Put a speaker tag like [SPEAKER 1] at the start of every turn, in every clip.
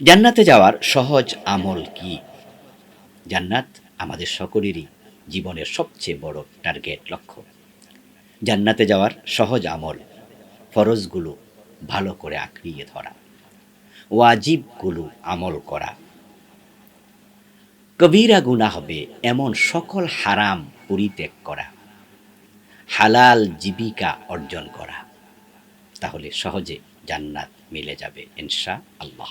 [SPEAKER 1] জান্নাতে যাওয়ার সহজ আমল কি? জান্নাত আমাদের সকলেরই জীবনের সবচেয়ে বড় টার্গেট লক্ষ্য। জান্নাতে যাওয়ার সহজ আমল, ফরজগুলো ভালো করে আঁকড়িয়ে ধরা, ওয়াজিবগুলো আমল করা। কবিরা গুণা হবে এমন সকল হারাম পরিত্যাগ করা, হালাল জীবিকা অর্জন করা। তাহলে সহজে জান্নাত মিলে যাবে ইনশা আল্লাহ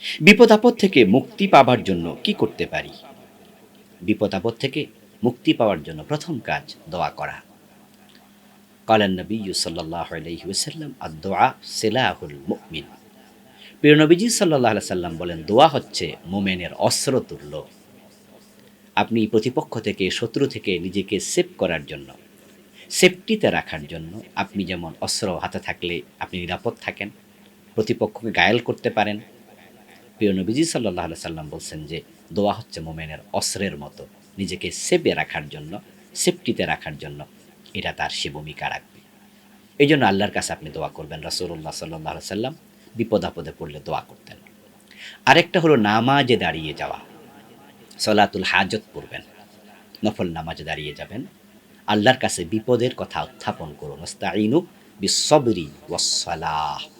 [SPEAKER 1] বিপদ আপদ থেকে মুক্তি পাবার জন্য কি করতে পারি? বিপদ আপদ থেকে মুক্তি পাওয়ার জন্য প্রথম কাজ দোয়া করা। কালান নবী সাল্লাহ আলহি ওসাল্লাম আর দোয়া সেলাহুল মুমিন। প্রিয় নবীজি সাল্লাহ সাল্লাম বলেন, দোয়া হচ্ছে মোমেনের অস্ত্র তুল্য আপনি প্রতিপক্ষ থেকে, শত্রু থেকে নিজেকে সেভ করার জন্য, সেফটিতে রাখার জন্য আপনি যেমন অস্ত্র হাতে থাকলে আপনি নিরাপদ থাকেন, প্রতিপক্ষকে গায়েল করতে পারেন প্রিয় নবীজি সাল্লাহ সাল্লাম বলছেন যে, দোয়া হচ্ছে মোমেনের অস্ত্রের মতো। নিজেকে সেভে রাখার জন্য, সেফটিতে রাখার জন্য এটা তার সে ভূমিকা রাখবে। এই জন্য আল্লাহর কাছে আপনি দোয়া করবেন রাসুল্লাহ সাল্লাহ সাল্লাম বিপদ আপদে পড়লে দোয়া করতেন। আরেকটা হলো নামাজে দাঁড়িয়ে যাওয়া। সলাতুল হাজত পড়বেন। নফল নামাজে দাঁড়িয়ে যাবেন। আল্লাহর কাছে বিপদের কথা উত্থাপন করুন। ওস্তাইনু বিশ্বরি ওয়াসালাহ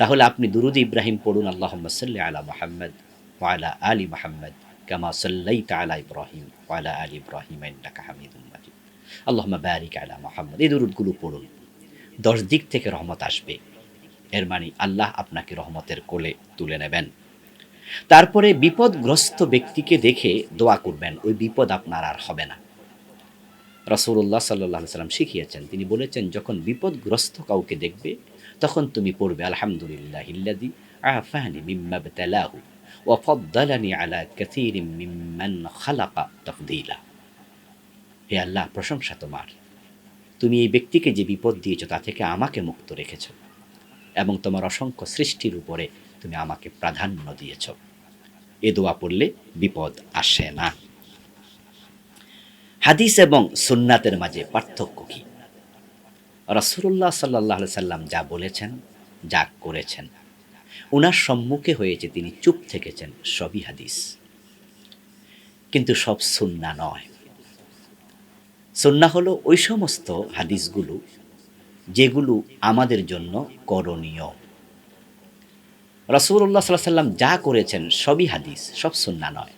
[SPEAKER 1] তাহলে আপনি দুরুদ ইব্রাহিম পড়ুন আল্লাহ সাল্লি আলা মোহাম্মদ ওয়ালা আলী মোহাম্মদ কামা সাল্লাই তালা ইব্রাহিম ওয়ালা আলী ইব্রাহিম আল্লাহ বারিক আলা মোহাম্মদ। এই দুরুদগুলো পড়ুন। দশ দিক থেকে রহমত আসবে। এর মানে আল্লাহ আপনাকে রহমতের কোলে তুলে নেবেন। তারপরে বিপদগ্রস্ত ব্যক্তিকে দেখে দোয়া করবেন। ওই বিপদ আপনার আর হবে না। রসুল্লাহ সাল্লাহ সাল্লাম শিখিয়েছেন, তিনি বলেছেন, যখন বিপদগ্রস্ত কাউকে দেখবে তখন তুমি পড়বে, আলহামদুলিল্লাহ ইল্লাদি আফানি মিম্মা বতালাহু ওয়াফদ্দালানি আলা কাসীরিম মিম্মান খালাকা তাফদীলা। হে আল্লাহ, প্রশংসা তোমার। তুমি এই ব্যক্তিকে যে বিপদ দিয়েছ তা থেকে আমাকে মুক্ত রেখেছ এবং তোমার অসংখ্য সৃষ্টির উপরে তুমি আমাকে প্রাধান্য দিয়েছ। এ দোয়া পড়লে বিপদ আসে না। হাদিস এবং সুন্নাতের মাঝে পার্থক্য কী? রসুল্লাহ সাল্লাহ সাল্লাম যা বলেছেন, যা করেছেন ওনার সম্মুখে হয়েছে তিনি চুপ থেকেছেন, সবই হাদিস। কিন্তু সব সুন্না নয়। সুন্না হলো ওই সমস্ত হাদিসগুলো যেগুলো আমাদের জন্য করণীয়। রসুল্লাহ সাল্লাহ সাল্লাম যা করেছেন, সবই হাদিস, সব সুন্না নয়।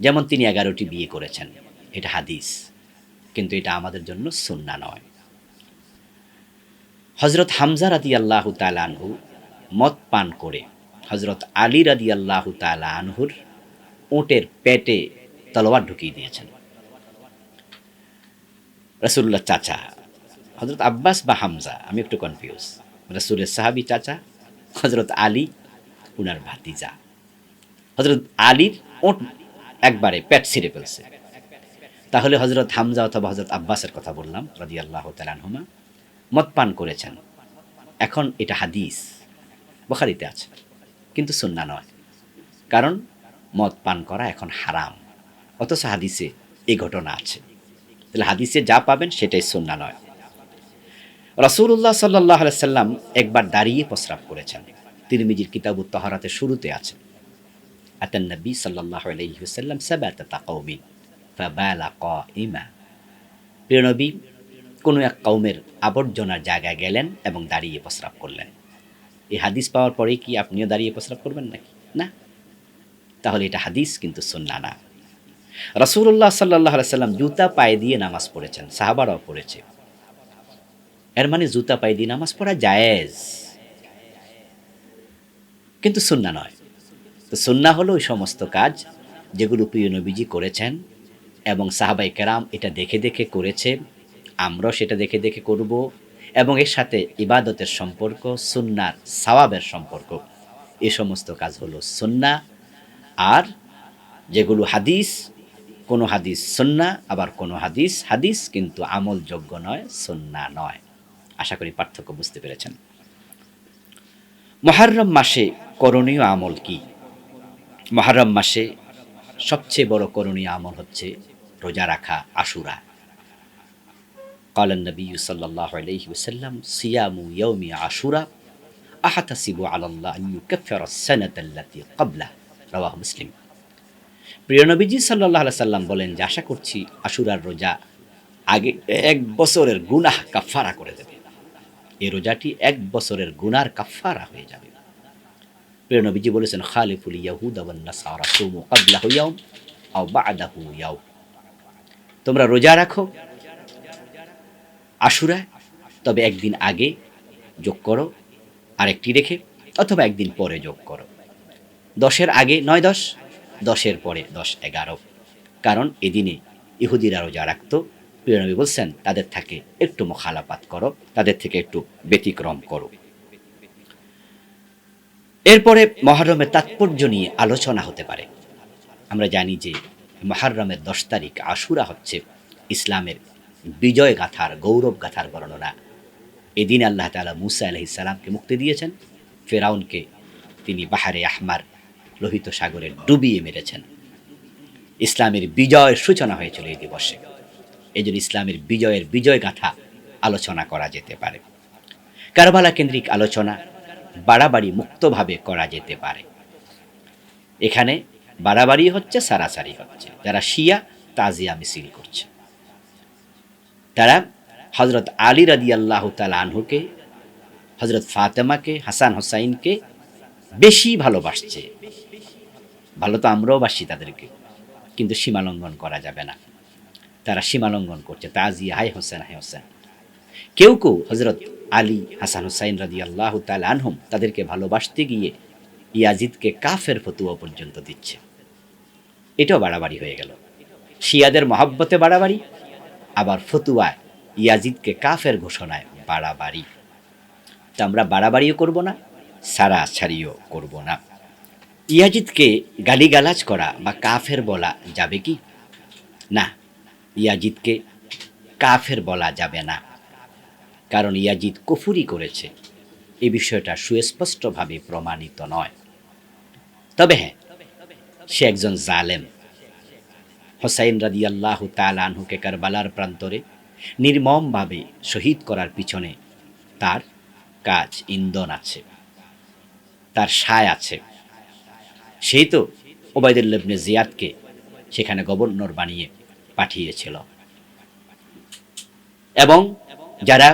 [SPEAKER 1] যেমন তিনি এগারোটি বিয়ে করেছেন, এটা হাদিস, কিন্তু এটা আমাদের জন্য সুন্না নয়। হজরত হামজা রাদি আল্লাহ আনহু মদ পান করে। হজরত আলী রাদি আল্লাহ আনহুর ওটের পেটে তলোয়ার ঢুকিয়ে দিয়েছেন। রসুল্লাহ চাচা হজরত আব্বাস বা হামজা, আমি একটু কনফিউজ রসুলের সাহাবি চাচা হজরত আলী, উনার ভাতিজা। হজরত আলীর ওট একবারে পেট ছিঁড়ে ফেলছে। তাহলে হজরত হামজা অথবা হজরত আব্বাসের কথা বললাম রাজি আল্লাহ তালানহুমা মদ পান করেছেন। এখন এটা হাদিস। বখারিতে আছে, কিন্তু সুন্না নয়। কারণ মদ পান করা এখন হারাম। অথচ হাদিসে এই ঘটনা আছে। তাহলে হাদিসে যা পাবেন সেটাই সুন্না নয়। রসুল্লাহ সাল্লাহ সাল্লাম একবার দাঁড়িয়ে প্রস্রাব করেছেন। তিরমিজির কিতাবুত তহরাতে শুরুতে আছে। আতান নবী সাল্লাহ আলহিহাল্লাম সাবাত তাকৌমিন ফাবালা ক ইমা প্রিয় নবী কোনো এক কৌমের আবর্জনার জায়গায় গেলেন এবং দাঁড়িয়ে প্রস্রাব করলেন। এই হাদিস পাওয়ার পরেই কি আপনিও দাঁড়িয়ে প্রস্রাব করবেন নাকি? না। তাহলে এটা হাদিস কিন্তু সুন্না না। রসুল্লাহ সাল্লাহ সাল্লাম জুতা পায়ে দিয়ে নামাজ পড়েছেন, সাহাবারাও পড়েছে। এর মানে জুতা পায়ে দিয়ে নামাজ পড়া জায়েজ। কিন্তু সুন্না নয়। তো সুন্না হলো ওই সমস্ত কাজ যেগুলো প্রিয় নবীজি করেছেন এবং সাহাবাই কেরাম এটা দেখে দেখে করেছে আমরাও সেটা দেখে দেখে করব এবং এর সাথে ইবাদতের সম্পর্ক, সুন্নার সওয়াবের সম্পর্ক। এ সমস্ত কাজ হলো সুন্না। আর যেগুলো হাদিস, কোনো হাদিস সুন্না, আবার কোনো হাদিস হাদিস কিন্তু আমলযোগ্য নয়, সুন্না নয়। আশা করি পার্থক্য বুঝতে পেরেছেন। মহারম মাসে করণীয় আমল কি? মহারম মাসে সবচেয়ে বড় করণীয় আমল হচ্ছে রোজা রাখা, আশুরা। قال النبي صلى الله عليه وسلم صيام يوم عاشوراء أحتسب على الله أن يكفر السنة التي قبله رواه مسلم প্রিয় নবীজি সাল্লাহ সাল্লাম বলেন যে আশা করছি আশুরার রোজা আগে এক বছরের গুনাহ কাফারা করে দেবে এই রোজাটি এক বছরের গুনার কাফারা হয়ে যাবে প্রিয় নবীজি বলেছেন খালিফুল ইয়াহুদ আওয়ান নাসারা সুমু ক্বাবলাহু ইয়াউম আও বা'দাহু ইয়াউম তোমরা রোজা রাখো আশুরা, তবে একদিন আগে যোগ করো, আরেকটি রেখে, অথবা একদিন পরে যোগ করো। দশের আগে নয় দশ, দশের পরে দশ এগারো। কারণ এদিনে ইহুদিরা রোজা রাখতো। প্রিয়নবী বলছেন, তাদের থাকে একটু মোখালাপাত করো, তাদের থেকে একটু ব্যতিক্রম করো। এরপরে মহরমের তাৎপর্য নিয়ে আলোচনা হতে পারে। আমরা জানি যে মহরমের দশ তারিখ আশুরা হচ্ছে ইসলামের বিজয় গাথার, গৌরব গাথার বর্ণনা। এদিন আল্লাহ তালা মুসা আলহিসাল্লামকে মুক্তি দিয়েছেন। ফেরাউনকে তিনি বাহারে আহমার লোহিত সাগরে ডুবিয়ে মেরেছেন। ইসলামের বিজয়ের সূচনা হয়েছিল এই দিবসে। এই জন্য ইসলামের বিজয়ের বিজয় গাথা আলোচনা করা যেতে পারে। কারবালা কেন্দ্রিক আলোচনা বাড়াবাড়ি মুক্তভাবে করা যেতে পারে। এখানে বাড়াবাড়ি হচ্ছে, সারাসারি হচ্ছে। যারা শিয়া, তাজিয়া মিছিল করছে। তারা হজরত আলী রাদি আল্লাহ তাল আনহুকে হজরত ফাতেমাকে, হাসান হোসাইনকে বেশি ভালোবাসছে। ভালো তো আমরাও বাসি তাদেরকে, কিন্তু সীমালঙ্ঘন করা যাবে না। তারা সীমালঙ্ঘন করছে, তাজিয়া হাই হোসেন হাই হোসেন। কেউ কেউ হজরত আলী, হাসান হুসাইন রাজি আল্লাহ তাল আনহুম তাদেরকে ভালোবাসতে গিয়ে ইয়াজিদকে কাফের ফতুয়া পর্যন্ত দিচ্ছে। এটাও বাড়াবাড়ি হয়ে গেল। শিয়াদের মহাব্বতে বাড়াবাড়ি আবার ফতুয়ায়, ইয়াজিদকে কাফের ঘোষণায় বাড়াবাড়ি। তা আমরা বাড়াবাড়িও করব না, সারা ছাড়িও করব না। ইয়াজিদকে গালিগালাজ করা বা কাফের বলা যাবে কি? না, ইয়াজিদকে কাফের বলা যাবে না। কারণ ইয়াজিদ কুফুরি করেছে, এ বিষয়টা সুস্পষ্টভাবে প্রমাণিত নয়। তবে হ্যাঁ সে একজন জালেম। হোসাইন রাদি আল্লাহ তালানহুকে কারবালার প্রান্তরে নির্মমভাবে শহীদ করার পিছনে তার কাজ ইন্ধন আছে, তার সায় আছে। সেই তো ওবায়দুল্লাবনে জিয়াদকে সেখানে গভর্নর বানিয়ে পাঠিয়েছিল। এবং যারা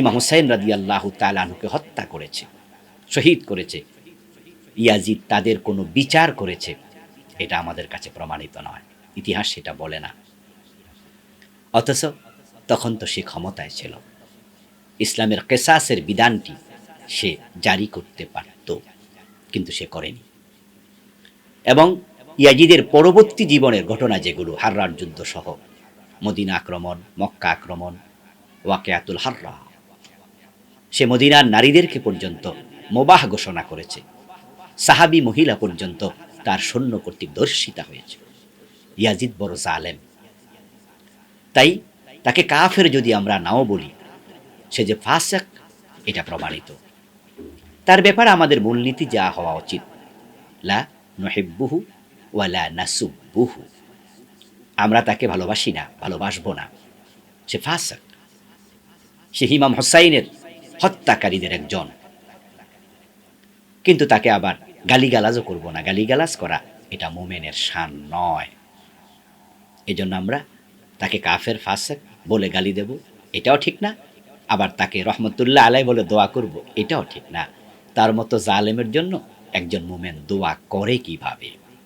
[SPEAKER 1] ইমাম হুসাইন রাদি আল্লাহ তালানহুকে হত্যা করেছে, শহীদ করেছে, ইয়াজিদ তাদের কোনো বিচার করেছে, এটা আমাদের কাছে প্রমাণিত নয়। ইতিহাস সেটা বলে না। অথচ তখন তো সে ক্ষমতায় ছিল। ইসলামের কেসাসের বিধানটি সে জারি করতে পারত, কিন্তু সে করেনি। এবং ইয়াজিদের পরবর্তী জীবনের ঘটনা যেগুলো, হাররার যুদ্ধ সহ, মদিনা আক্রমণ, মক্কা আক্রমণ, ওয়াকেয়াতুল হাররা, সে মদিনার নারীদেরকে পর্যন্ত মোবাহ ঘোষণা করেছে। সাহাবি মহিলা পর্যন্ত তার সৈন্য কর্তৃক দর্শিতা হয়েছে। ইয়াজিদ বড় জালেম। তাই তাকে কাফের যদি আমরা নাও বলি, সে যে ফাসেক, এটা প্রমাণিত। তার ব্যাপারে আমাদের মূলনীতি যা হওয়া উচিত। লা নহেব্বুহু ওয়ালা নাসুব্বুহু। আমরা তাকে ভালোবাসি না, ভালোবাসবো না। সে ফাসেক। সে হিমাম হোসাইনের হত্যাকারীদের একজন। কিন্তু তাকে আবার গালিগালাজও করব না। গালিগালাজ করা এটা মোমেনের শান নয়। এজন্য আমরা তাকে কাফের, ফাসেক বলে গালি দেব। এটাও ঠিক না। আবার তাকে রহমতুল্লাহ আলাই বলে দোয়া করব। এটাও ঠিক না। তার মতো জালেমের জন্য একজন মোমেন দোয়া করে কীভাবে?